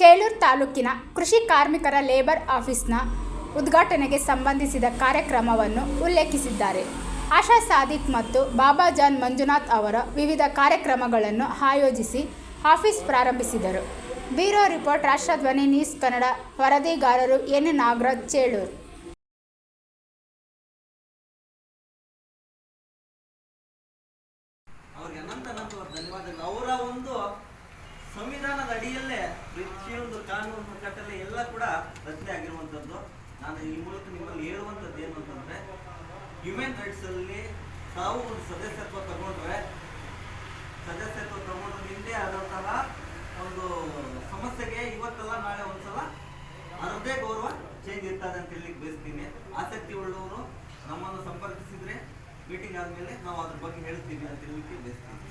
ಬೇಲೂರು ತಾಲೂಕಿನ ಕೃಷಿ ಕಾರ್ಮಿಕರ ಲೇಬರ್ ಆಫೀಸ್ನ ಉದ್ಘಾಟನೆಗೆ ಸಂಬಂಧಿಸಿದ ಕಾರ್ಯಕ್ರಮವನ್ನು ಉಲ್ಲೇಖಿಸಿದ್ದಾರೆ. ಆಶಾ ಸಾದಿಕ್ ಮತ್ತು ಬಾಬಾ ಜಾನ್ ಮಂಜುನಾಥ್ ಅವರ ವಿವಿಧ ಕಾರ್ಯಕ್ರಮಗಳನ್ನು ಆಯೋಜಿಸಿ ಆಫೀಸ್ ಪ್ರಾರಂಭಿಸಿದರು. Bureau report, Rashtradhwani news Kannada, ವರದಿಗಾರರು N. Nagaraj, Cheluru. ಧನ್ಯವಾದಗಳು. ಅವರ ಒಂದು ಸಂವಿಧಾನದ ಅಡಿಯಲ್ಲೇ ಪ್ರತಿಯೊಂದು ಕಾನೂನು ಕಟ್ಟಲೆ ಎಲ್ಲ ಕೂಡ ರಚನೆ ಆಗಿರುವಂಥದ್ದು. ನಾನು ಈ ಮೂಲಕ ನಿಮ್ಮಲ್ಲಿ ಹೇಳುವಂಥದ್ದು ಏನು ಅಂತಂದ್ರೆ ಹ್ಯೂಮನ್ ರೈಟ್ಸ್ ಅಲ್ಲಿ ತಾವು ಒಂದು ಸದಸ್ಯತ್ವ ತಗೊಂಡ್ರೆ, ಸದಸ್ಯತ್ವ ತಗೊಂಡು ನಿಂದೇ ಆದಂತಹ ಒಂದು ಸಮಸ್ಯೆಗೆ ಇವತ್ತಲ್ಲ ನಾಳೆ ಒಂದ್ಸಲ ಅದರದ್ದೇ ಗೌರವ ಚೇಂಜ್ ಇರ್ತದೆ ಅಂತ ಹೇಳಿ ಬಯಸ್ತೀನಿ. ಆಸಕ್ತಿ ಉಳ್ಳವರು ನಮ್ಮನ್ನು ಸಂಪರ್ಕಿಸಿದ್ರೆ ಮೀಟಿಂಗ್ ಆದಮೇಲೆ ನಾವು ಅದ್ರ ಬಗ್ಗೆ ಹೇಳ್ತೀವಿ ಅಂತ ಹೇಳಲಿಕ್ಕೆ ಬಯಸ್ತೀನಿ.